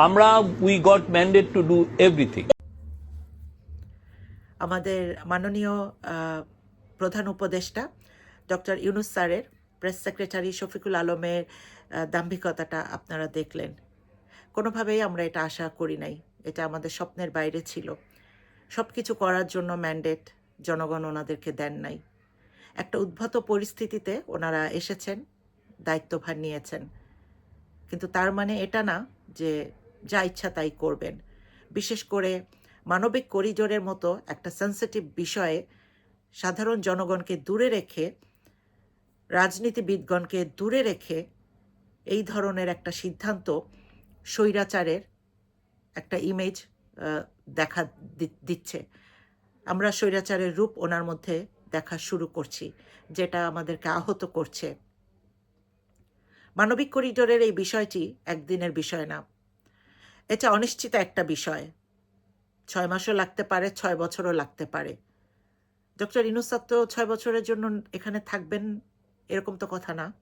আমরা we got mandate to do everything আমাদের মাননীয় প্রধান উপদেষ্টা, ডক্টর ইউনুস স্যারের, প্রেস সেক্রেটারি শফিকুল আলমের দাম্ভিকতাটা আপনারা দেখলেন। কোনোভাবেই আমরা এটা আশা করি নাই। এটা আমাদের স্বপ্নের বাইরে ছিল। সব কিছু করার জন্য ম্যান্ডেট জনগণ ওনাদেরকে দেন নাই। একটা উদ্ভূত পরিস্থিতিতে ওনারা এসেছেন, দায়িত্বভার নিয়েছেন। কিন্তু তার মানে এটা না যে যা ইচ্ছা তাই করবেন। বিশেষ করে মানবিক করিডোরের মতো একটা সেন্সিটিভ বিষয়ে সাধারণ জনগণকে দূরে রেখে, রাজনীতিবিদগণকে দূরে রেখে এই ধরনের একটা সিদ্ধান্ত স্বৈরাচারের একটা ইমেজ দেখা দিচ্ছে। আমরা স্বৈরাচারের রূপ ওনার মধ্যে দেখা শুরু করছি, যেটা আমাদেরকে আহত করছে। মানবিক করিডোরের এই বিষয়টি একদিনের বিষয় না। এটা অনিশ্চিত একটা বিষয়। ছয় মাসও লাগতে পারে, ছয় বছরও লাগতে পারে। ডক্টর ইনুসাদ তো ছয় বছরের জন্য এখানে থাকবেন এরকম তো কথা না।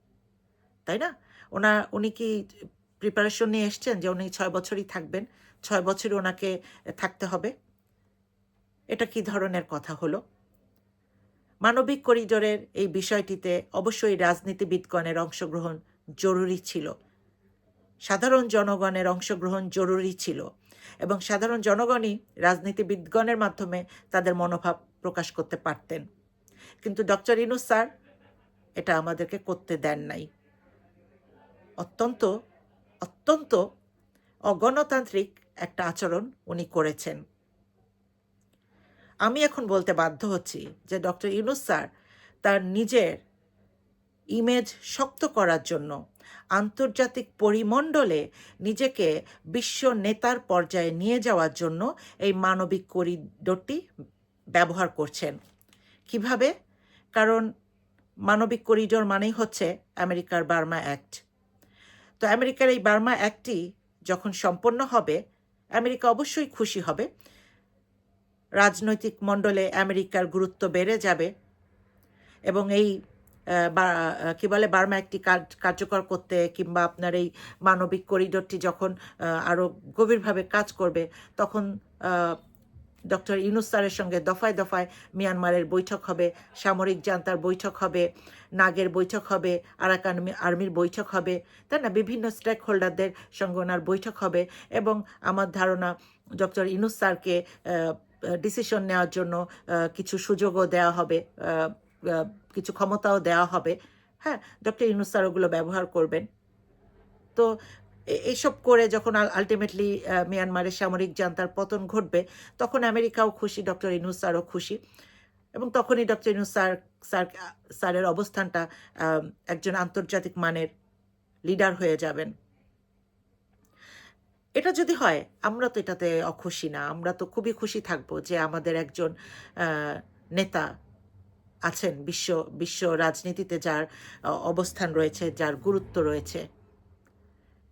তাই না? ওনা, উনি কি প্রিপারেশন নিয়ে এসছেন যে উনি ছয় বছরই থাকবেন? ছয় বছরই ওনাকে থাকতে হবে? এটা কি ধরনের কথা হলো? মানবিক করিডোরের এই বিষয়টিতে অবশ্যই রাজনীতিবিদগণের অংশগ্রহণ জরুরি ছিল। সাধারণ জনগণের অংশগ্রহণ জরুরি ছিল এবং সাধারণ জনগণই রাজনীতিবিদগণের মাধ্যমে তাদের মনোভাব প্রকাশ করতে পারতেন। কিন্তু ডক্টর ইনুস স্যার এটা আমাদেরকে করতে দেন নাই। অত্যন্ত অত্যন্ত অগণতান্ত্রিক একটা আচরণ উনি করেছেন। আমি এখন বলতে বাধ্য হচ্ছি যে ডক্টর ইউনুস স্যার তার নিজের ইমেজ শক্ত করার জন্য আন্তর্জাতিক পরিমণ্ডলে নিজেকে বিশ্ব নেতার পর্যায়ে নিয়ে যাওয়ার জন্য এই মানবিক করিডোরটি ব্যবহার করছেন। কীভাবে? কারণ মানবিক করিডোর মানেই হচ্ছে আমেরিকার বার্মা অ্যাক্ট। তো আমেরিকার এই বার্মা অ্যাক্টটি যখন সম্পন্ন হবে, আমেরিকা অবশ্যই খুশি হবে। রাজনৈতিক মণ্ডলে আমেরিকার গুরুত্ব বেড়ে যাবে এবং এই কি বলে, বার্মা একটি কার্য- কার্যকর করতে কিংবা আপনার এই মানবিক করিডোরটি যখন আরও গভীরভাবে কাজ করবে, তখন ডক্টর ইউনুস স্যারের সঙ্গে দফায় দফায় মিয়ানমারের বৈঠক হবে, সামরিক জান্তার বৈঠক হবে, নাগের বৈঠক হবে, আরাকান আর্মির বৈঠক হবে, তাই না? বিভিন্ন স্টেক হোল্ডারদের সঙ্গে ওনার বৈঠক হবে এবং আমার ধারণা ডক্টর ইনুস স্যারকে ডিসিশন নেওয়ার জন্য কিছু সুযোগও দেওয়া হবে কিছু ক্ষমতাও দেওয়া হবে। হ্যাঁ ডক্টর ইনুস স্যার ওগুলো ব্যবহার করবেন। তো এইসব করে যখন আলটিমেটলি মিয়ানমারের সামরিক জান্তার পতন ঘটবে, তখন আমেরিকাও খুশি, ডক্টর ইনুস খুশি। এবং তখনই ডক্টর ইনুস স্যার স্যার, স্যারের অবস্থানটা একজন আন্তর্জাতিক মানের লিডার হয়ে যাবেন। এটা যদি হয়, আমরা তো এটাতে অখুশি না। আমরা তো খুবই খুশি থাকব যে আমাদের একজন নেতা আছেন বিশ্ব বিশ্ব রাজনীতিতে যার অবস্থান রয়েছে, যার গুরুত্ব রয়েছে।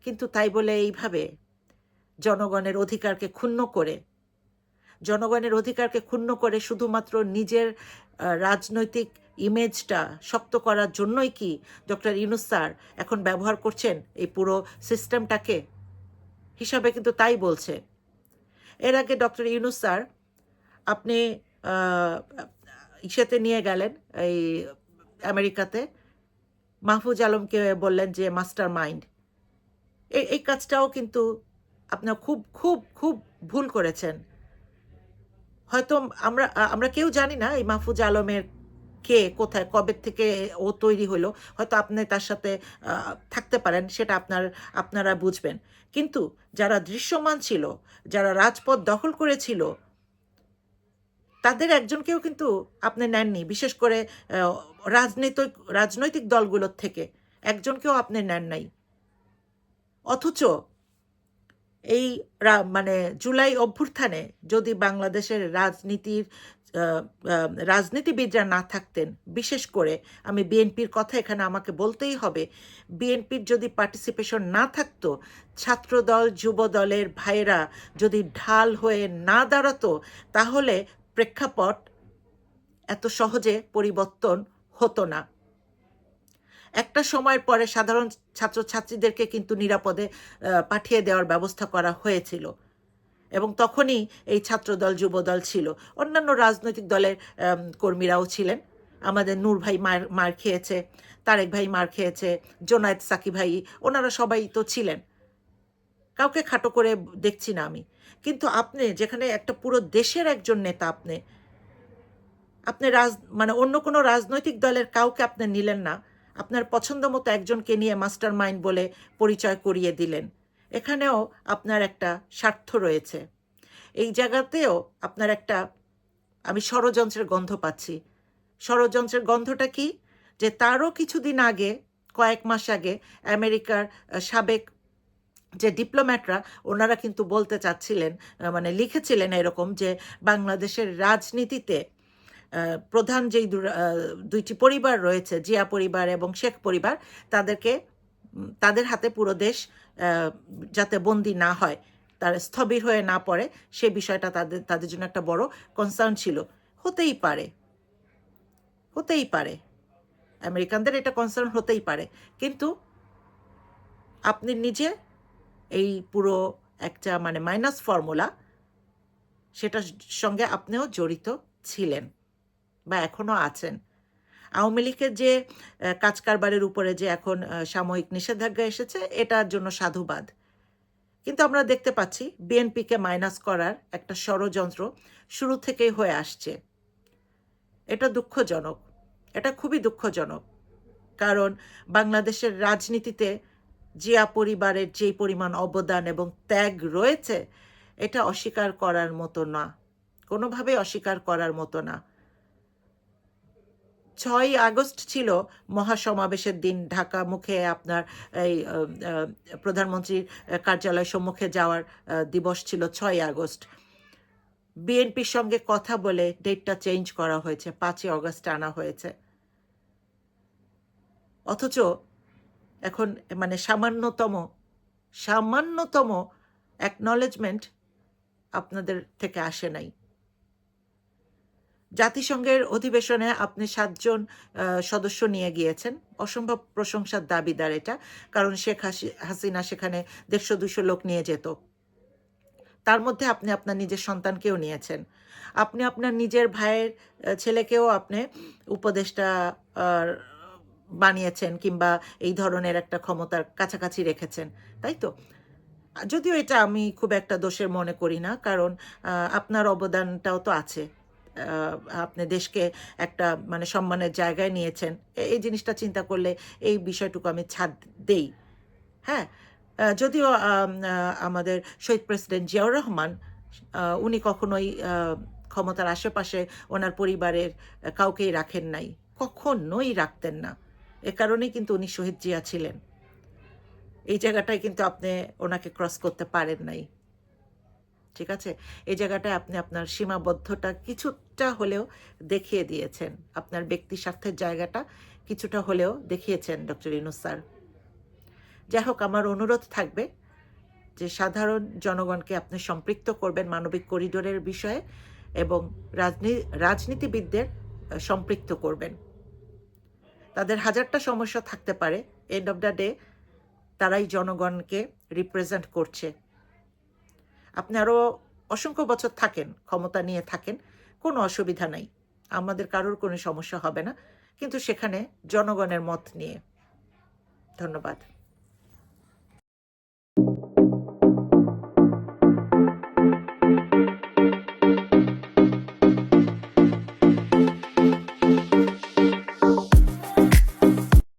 কিন্তু তাই বলে এইভাবে জনগণের অধিকারকে ক্ষুণ্ণ করে, জনগণের অধিকারকে ক্ষুণ্ণ করে শুধুমাত্র নিজের রাজনৈতিক ইমেজটা শক্ত করার জন্যই কি ডক্টর ইউনুস স্যার এখন ব্যবহার করছেন এই পুরো সিস্টেমটাকে হিসাবে কিন্তু তাই বলছে। এর আগে ডক্টর ইউনুস স্যার, আপনি ইসেতে নিয়ে গেলেন, এই আমেরিকাতে। মাহফুজ আলমকে বললেন যে মাস্টার মাইন্ড এই এই কাজটাও কিন্তু আপনার খুব খুব খুব ভুল করেছেন। হয়তো আমরা আমরা কেউ জানি না এই মাহফুজ আলমের কে, কোথায়, কবে থেকে ও তৈরি হলো। হয়তো আপনি তার সাথে থাকতে পারেন, সেটা আপনার, আপনারা বুঝবেন। কিন্তু যারা দৃশ্যমান ছিল, যারা রাজপথ দখল করেছিল তাদের একজনকেও কিন্তু আপনি নেননি, বিশেষ করে রাজনৈতিক রাজনৈতিক দলগুলোর থেকে। একজনকেও আপনি নেন নাই। অথচ এই মানে জুলাই অভ্যুত্থানে যদি বাংলাদেশের রাজনীতির রাজনীতিবিদরা না থাকতেন, বিশেষ করে আমি বিএনপির কথা এখানে আমাকে বলতেই হবে, বিএনপির যদি পার্টিসিপেশন না থাকতো, ছাত্রদল যুব দলের ভাইয়েরা যদি ঢাল হয়ে না দাঁড়াতো, তাহলে প্রেক্ষাপট এত সহজে পরিবর্তন হতো না। একটা সময়ের পরে সাধারণ ছাত্রছাত্রীদেরকে কিন্তু নিরাপদে পাঠিয়ে দেওয়ার ব্যবস্থা করা হয়েছিল এবং তখনই এই ছাত্রদল, যুবদল ছিল। অন্যান্য রাজনৈতিক দলের কর্মীরাও ছিলেন। আমাদের নূর ভাই মার মার খেয়েছে, তারেক ভাই মার খেয়েছে, জোনায়েদ সাকি ভাই, ওনারা সবাই তো ছিলেন। কাউকে খাটো করে দেখছি না আমি। কিন্তু আপনি, যেখানে একটা পুরো দেশের একজন নেতা আপনি আপনি রাজ মানে অন্য কোনো রাজনৈতিক দলের কাউকে আপনি নিলেন না। আপনার পছন্দ মতো একজনকে নিয়ে মাস্টার মাইন্ড বলে পরিচয় করিয়ে দিলেন। এখানেও আপনার একটা স্বার্থ রয়েছে। এই জায়গাতেও আপনার একটা, আমি ষড়যন্ত্রের গন্ধ পাচ্ছি। ষড়যন্ত্রের গন্ধটা কি? যে তারও কিছুদিন আগে, কয়েক মাস আগে, আমেরিকার সাবেক যে ডিপ্লোম্যাটরা ওনারা কিন্তু বলতে চাচ্ছিলেন মানে লিখেছিলেন এরকম যে বাংলাদেশের রাজনীতিতে প্রধান যেই দুইটি পরিবার রয়েছে, জিয়া পরিবার এবং শেখ পরিবার, তাদেরকে তাদের হাতে পুরো দেশ যাতে বন্দি না হয়, তার স্থবির হয়ে না পড়ে, সে বিষয়টা তাদের তাদের জন্য একটা বড় কনসার্ন ছিল। হতেই পারে। হতেই পারে। আমেরিকানদের এটা কনসার্ন হতেই পারে। কিন্তু আপনি নিজে এই পুরো একটা মানে মাইনাস ফর্মুলা সেটার সঙ্গে আপনিও জড়িত ছিলেন বা এখনও আছেন। আওয়ামী লীগের যে আহ, কাজকারবারের উপরে যে এখন সাময়িক নিষেধাজ্ঞা এসেছে এটার জন্য সাধুবাদ। কিন্তু আমরা দেখতে পাচ্ছি বিএনপিকে মাইনাস করার একটা ষড়যন্ত্র শুরু থেকেই হয়ে আসছে। এটা দুঃখজনক। এটা খুবই দুঃখজনক। কারণ বাংলাদেশের রাজনীতিতে জিয়া পরিবারের যে পরিমাণ অবদান এবং ত্যাগ রয়েছে, এটা অস্বীকার করার মতো না। কোনোভাবেই অস্বীকার করার মতো না। ছয় আগস্ট ছিল মহাসমাবেশের দিন। ঢাকা মুখে আপনার এই প্রধানমন্ত্রীর কার্যালয় সম্মুখে যাওয়ার দিবস ছিল ছয় আগস্ট। বিএনপির সঙ্গে কথা বলে ডেটটা চেঞ্জ করা হয়েছে, পাঁচই অগস্ট আনা হয়েছে। অথচ এখন মানে সামান্যতম সামান্যতম অ্যাকনলেজমেন্ট আপনাদের থেকে আসে নাই। জাতিসংঘের অধিবেশনে আপনি সাতজন সদস্য নিয়ে গিয়েছেন। অসম্ভব প্রশংসার দাবিদার এটা, কারণ শেখ হাসি- হাসিনা সেখানে দেড়শো দুশো লোক নিয়ে যেত। তার মধ্যে আপনি আপনার নিজের সন্তানকেও নিয়েছেন। আপনি আপনার নিজের ভাইয়ের ছেলেকেও আপনি উপদেষ্টা বানিয়েছেন কিংবা এই ধরনের একটা ক্ষমতার কাছাকাছি রেখেছেন, তাই তো? যদিও এটা আমি খুব একটা দোষের মনে করি না, কারণ আপনার অবদানটাও তো আছে। আপনি দেশকে একটা মানে সম্মানের জায়গায় নিয়েছেন। এই জিনিসটা চিন্তা করলে এই বিষয়টুকু আমি ছাড় দেই। হ্যাঁ? যদিও আমাদের শহীদ প্রেসিডেন্ট জিয়াউর রহমান উনি কখনোই ক্ষমতার আশেপাশে ওনার পরিবারের কাউকেই রাখেন নাই, কখনোই রাখতেন না। এ কারণেই কিন্তু উনি শহীদ জিয়া ছিলেন। এই জায়গাটায় কিন্তু আপনি ওনাকে ক্রস করতে পারেন নাই। ঠিক আছে? এই জায়গাটায় আপনি আপনার সীমাবদ্ধতা কিছুটা হলেও দেখিয়ে দিয়েছেন। আপনার ব্যক্তি স্বার্থের জায়গাটা কিছুটা হলেও দেখিয়েছেন ডক্টর ইনুস স্যার। যাই হোক, আমার অনুরোধ থাকবে যে সাধারণ জনগণকে আপনি সম্পৃক্ত করবেন মানবিক করিডোরের বিষয়ে এবং রাজনী, রাজনীতিবিদদের সম্পৃক্ত করবেন। তাদের হাজারটা সমস্যা থাকতে পারে। এন্ড অফ দ্য ডে তারাই জনগণকে রিপ্রেজেন্ট করছে। আপনি আরও অসংখ্য বছর থাকেন, ক্ষমতা নিয়ে থাকেন, কোনো অসুবিধা নাই। আমাদের কারোর কোনো সমস্যা হবে না। কিন্তু সেখানে জনগণের মত নিয়ে। ধন্যবাদ।